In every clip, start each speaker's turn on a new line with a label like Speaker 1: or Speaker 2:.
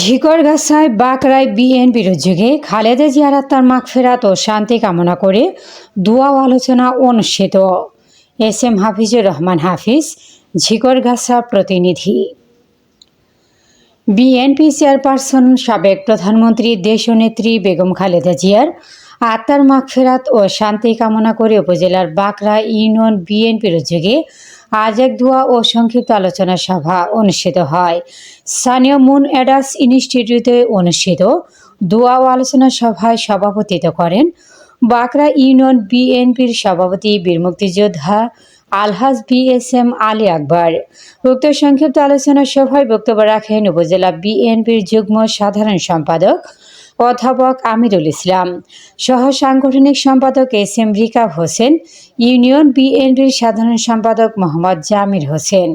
Speaker 1: ঝিকরগাছায় বাকরায় বিএনপির উদ্যোগে খালেদা জিয়ার আত্মার মাগফেরাত ও শান্তি কামনা করে দোয়া আলোচনা অনুষ্ঠিত। এস এম হাফিজুর রহমান হাফিজ ঝিকরগাছা প্রতিনিধি। বিএনপি চেয়ারপারসন সাবেক প্রধানমন্ত্রী দেশনেত্রী বেগম খালেদা জিয়ার আত্মার মাগফেরাত ও শান্তি কামনা করে উপজেলার বাকরা ইউনিয়ন বিএনপির উদ্যোগে আজ এক দোয়া ও সংক্ষিপ্ত আলোচনা সভা অনুষ্ঠিত হয়। স্থানীয় মুন অ্যাডাস ইনস্টিটিউটে অনুষ্ঠিত দোয়া ও আলোচনা সভায় সভাপতিত্ব করেন বাকরা ইউনিয়ন বিএনপির সভাপতি বীর মুক্তিযোদ্ধা আলহাজ B S M Ali Akbar. উক্ত সংক্ষিপ্ত আলোচনা সভায় বক্তব্য রাখেন উপজেলা বিএনপির যুগ্ম সাধারণ সম্পাদক অধ্যাপক আমিরুল ইসলাম। সহ সাংগঠনিক সম্পাদক S M Rikab Hossain, union বিএনপির সাধারণ সম্পাদক মোহাম্মদ জামির হোসেন,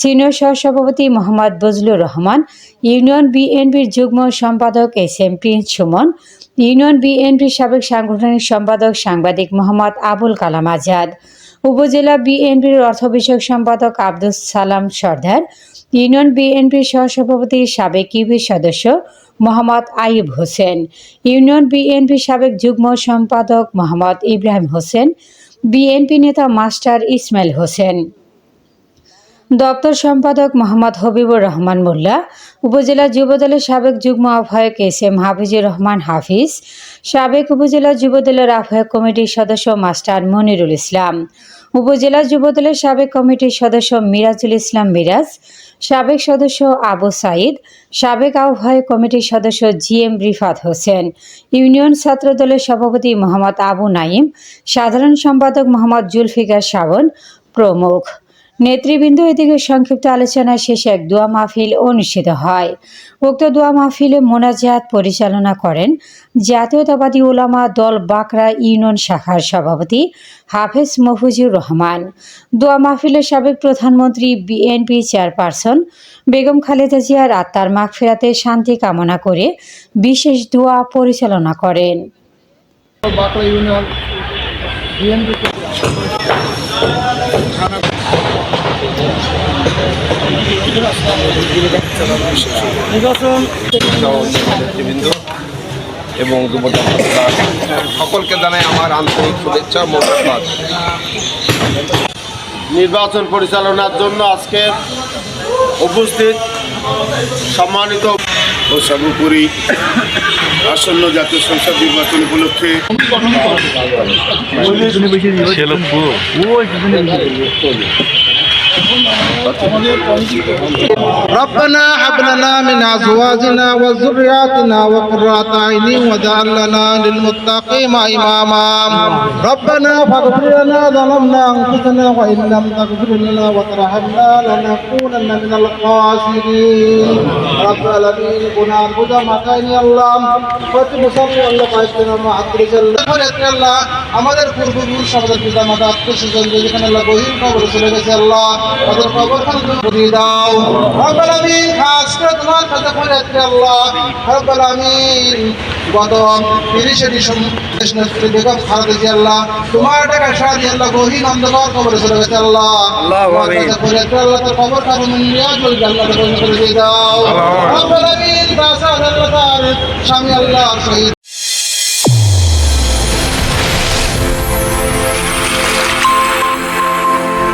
Speaker 1: সিনিয়র সহসভাপতি মোহাম্মদ বজলুর রহমান, ইউনিয়ন বিএনপির যুগ্ম সম্পাদক S M Prince Sumon, union বিএনপির সাবেক সাংগঠনিক সম্পাদক সাংবাদিক মোহাম্মদ আবুল কালাম আজাদ, উপজেলা বিএনপির অর্থ বিষয়ক সম্পাদক আব্দুল সালাম সর্দার, ইউনিয়ন বিএনপির সহসভাপতি সাবেক ইউপি সদস্য মোহাম্মদ আইব হোসেন। ইউনিয়ন বিএনপি সাবেক যুগ্ম সম্পাদক মোহাম্মদ ইব্রাহিম হোসেন, বিএনপি নেতা মাস্টার ইসমাইল হোসেন। দপ্তর সম্পাদক মোহাম্মদ হবিবুর রহমান মোল্লা, উপজেলা যুবদলের সাবেক যুগ্ম আহ্বায়ক এস এম হাফিজুর রহমান হাফিজ, সাবেক উপজেলা যুবদলের আহ্বায়ক কমিটির সদস্য মাস্টার মনিরুল ইসলাম, উপজেলা যুবদলের সাবেক কমিটির সদস্য মিরাজুল ইসলাম মিরাজ, সাবেক সদস্য আবু সাইদ, সাবেক আহ্বায়ক কমিটির সদস্য G M Rifat Hossain, union ছাত্র দলের সভাপতি মোহাম্মদ আবু নাইম সাধারণ সম্পাদক মোহাম্মদ জুলফিকার শাবন প্রমুখ। নেতৃবৃন্দ এদিকে সংক্ষিপ্ত আলোচনা শেষে এক দোয়া মাহফিল অনুষ্ঠিত হয়। উক্ত দোয়া মাহফিলে মোনাজাত পরিচালনা করেন জাতীয়তাবাদী ওলামা দল বাকরা ইউনিয়ন শাখার সভাপতি হাফেজ মফুজুর রহমান। দোয়া মাহফিলের সাবেক প্রধানমন্ত্রী, বিএনপি চেয়ারপারসন বেগম খালেদা জিয়ার আত্মার মাগফেরাতে শান্তি কামনা করে বিশেষ দোয়া পরিচালনা করেন।
Speaker 2: নির্বাচন।
Speaker 3: এবং সকলকে জানাই আমার আন্তরিক শুভেচ্ছা মোবারকবাদ।
Speaker 2: নির্বাচন পরিচালনার জন্য আজকে উপস্থিত সম্মানিত
Speaker 4: ও সর্বোপরি আসন্ন জাতীয় সংসদ নির্বাচন উপলক্ষে
Speaker 5: ربنا هب لنا من ازواجنا وذرياتنا وقرة اعين واجعل لنا للمتقين اماما ربنا فاغفر لنا ظلمنا انفسنا وان لم تغفر لنا وترحمنا لنكونن من الخاسرين رب العالمين كنا انفسنا ما كان الله وتبصر الله فاجتنا ما حد الله আমাদের পূর্বপুরুষ আমাদের পিতা মাতা আত্মীয় যেখানে আল্লাহ গহীন কবর চলে গেছে আল্লাহ তাদের কবর করে দাও রব্বুল আমিন খাস করে তোমার কাছে করে রাখতে আল্লাহ রব্বুল আমিন গত তিরিশে ডিসেম্বর বেগম খালেদা জিয়া আল্লাহ তোমার টাকা আল্লাহ গহীন অন্ধকার কবরে চলে গেছে আল্লাহ আল্লাহ তার কবর কারণ আল্লাহ করে দিয়ে দাও রব্বুল আমিন স্বামী আল্লাহ শহীদ